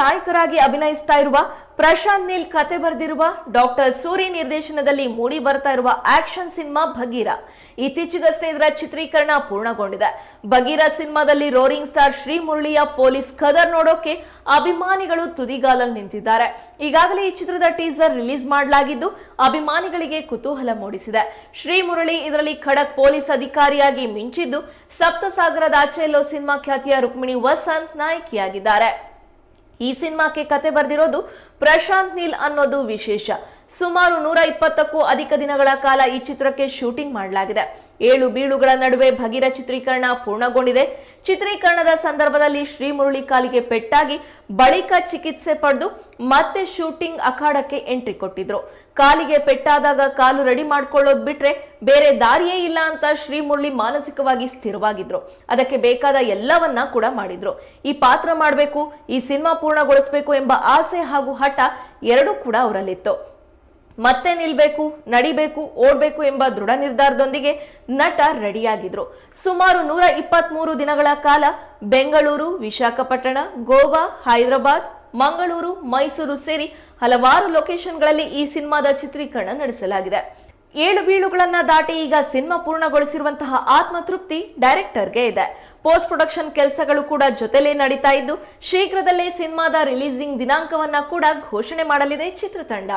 ನಾಯಕರಾಗಿ ಅಭಿನಯಿಸ್ತಾ ಇರುವ ಪ್ರಶಾಂತ್ ನೀಲ್ ಕತೆ ಬರೆದಿರುವ ಡಾಕ್ಟರ್ ಸೂರಿ ನಿರ್ದೇಶನದಲ್ಲಿ ಮೂಡಿ ಬರ್ತಾ ಇರುವ ಆಕ್ಷನ್ ಸಿನಿಮಾ ಭಗೀರ ಇತ್ತೀಚೆಗಷ್ಟೇ ಇದರ ಚಿತ್ರೀಕರಣ ಪೂರ್ಣಗೊಂಡಿದೆ. ಭಗೀರ ಸಿನಿಮಾದಲ್ಲಿ ರೋರಿಂಗ್ ಸ್ಟಾರ್ ಶ್ರೀಮುರಳಿಯ ಪೊಲೀಸ್ ಕದರ್ ನೋಡೋಕೆ ಅಭಿಮಾನಿಗಳು ತುದಿಗಾಲಲ್ಲಿ ನಿಂತಿದ್ದಾರೆ. ಈಗಾಗಲೇ ಈ ಚಿತ್ರದ ಟೀಸರ್ ರಿಲೀಸ್ ಮಾಡಲಾಗಿದ್ದು ಅಭಿಮಾನಿಗಳಿಗೆ ಕುತೂಹಲ ಮೂಡಿಸಿದೆ. ಶ್ರೀಮುರಳಿ ಇದರಲ್ಲಿ ಖಡಕ್ ಪೊಲೀಸ್ ಅಧಿಕಾರಿಯಾಗಿ ಮಿಂಚಿದ್ದು ಸಪ್ತಸಾಗರದ ಸಪ್ತಸಾಗರದಾಚೆಯಲ್ಲೋ ಸಿನಿಮಾ ಖ್ಯಾತಿಯ ರುಕ್ಮಿಣಿ ವಸಂತ್ ನಾಯಕಿಯಾಗಿದ್ದಾರೆ. ಈ ಸಿನಿಮಾಕ್ಕೆ ಕತೆ ಬರೆದಿರೋದು ಪ್ರಶಾಂತ್ ನೀಲ್ ಅನ್ನೋದು ವಿಶೇಷ. ಸುಮಾರು ನೂರ ಇಪ್ಪತ್ತಕ್ಕೂ ಅಧಿಕ ದಿನಗಳ ಕಾಲ ಈ ಚಿತ್ರಕ್ಕೆ ಶೂಟಿಂಗ್ ಮಾಡಲಾಗಿದೆ. ಏಳು ಬೀಳುಗಳ ನಡುವೆ ಭಗೀರ ಚಿತ್ರೀಕರಣ ಪೂರ್ಣಗೊಂಡಿದೆ. ಚಿತ್ರೀಕರಣದ ಸಂದರ್ಭದಲ್ಲಿ ಶ್ರೀ ಮುರಳಿ ಕಾಲಿಗೆ ಪೆಟ್ಟಾಗಿ ಬಳಿಕ ಚಿಕಿತ್ಸೆ ಪಡೆದು ಮತ್ತೆ ಶೂಟಿಂಗ್ ಅಖಾಡಕ್ಕೆ ಎಂಟ್ರಿ ಕೊಟ್ಟಿದ್ರು. ಕಾಲಿಗೆ ಪೆಟ್ಟಾದಾಗ ಕಾಲು ರೆಡಿ ಮಾಡ್ಕೊಳ್ಳೋದ್ ಬಿಟ್ರೆ ಬೇರೆ ದಾರಿಯೇ ಇಲ್ಲ ಅಂತ ಶ್ರೀ ಮುರಳಿ ಮಾನಸಿಕವಾಗಿ ಸ್ಥಿರವಾಗಿದ್ರು. ಅದಕ್ಕೆ ಬೇಕಾದ ಎಲ್ಲವನ್ನ ಕೂಡ ಮಾಡಿದ್ರು. ಈ ಪಾತ್ರ ಮಾಡಬೇಕು, ಈ ಸಿನಿಮಾ ಪೂರ್ಣಗೊಳಿಸಬೇಕು ಎಂಬ ಆಸೆ ಹಾಗೂ ಹಠ ಎರಡೂ ಕೂಡ ಅವರಲ್ಲಿತ್ತು. ಮತ್ತೆ ನಿಲ್ಬೇಕು, ನಡಿಬೇಕು, ಓಡ್ಬೇಕು ಎಂಬ ದೃಢ ನಿರ್ಧಾರದೊಂದಿಗೆ ನಟ ರೆಡಿಯಾಗಿದ್ರು. ಸುಮಾರು ನೂರ ಇಪ್ಪತ್ಮೂರು ದಿನಗಳ ಕಾಲ ಬೆಂಗಳೂರು, ವಿಶಾಖಪಟ್ಟಣ, ಗೋವಾ, ಹೈದರಾಬಾದ್, ಮಂಗಳೂರು, ಮೈಸೂರು ಸೇರಿ ಹಲವಾರು ಲೊಕೇಶನ್ಗಳಲ್ಲಿ ಈ ಸಿನಿಮಾದ ಚಿತ್ರೀಕರಣ ನಡೆಸಲಾಗಿದೆ. ಏಳು ಬೀಳುಗಳನ್ನ ದಾಟಿ ಈಗ ಸಿನಿಮಾ ಪೂರ್ಣಗೊಳಿಸಿರುವಂತಹ ಆತ್ಮತೃಪ್ತಿ ಡೈರೆಕ್ಟರ್ಗೆ ಇದೆ. ಪೋಸ್ಟ್ ಪ್ರೊಡಕ್ಷನ್ ಕೆಲಸಗಳು ಕೂಡ ಜೊತೆಲೇ ನಡೀತಾ ಇದ್ದು, ಶೀಘ್ರದಲ್ಲೇ ಸಿನಿಮಾದ ರಿಲೀಸಿಂಗ್ ದಿನಾಂಕವನ್ನ ಕೂಡ ಘೋಷಣೆ ಮಾಡಲಿದೆ ಚಿತ್ರತಂಡ.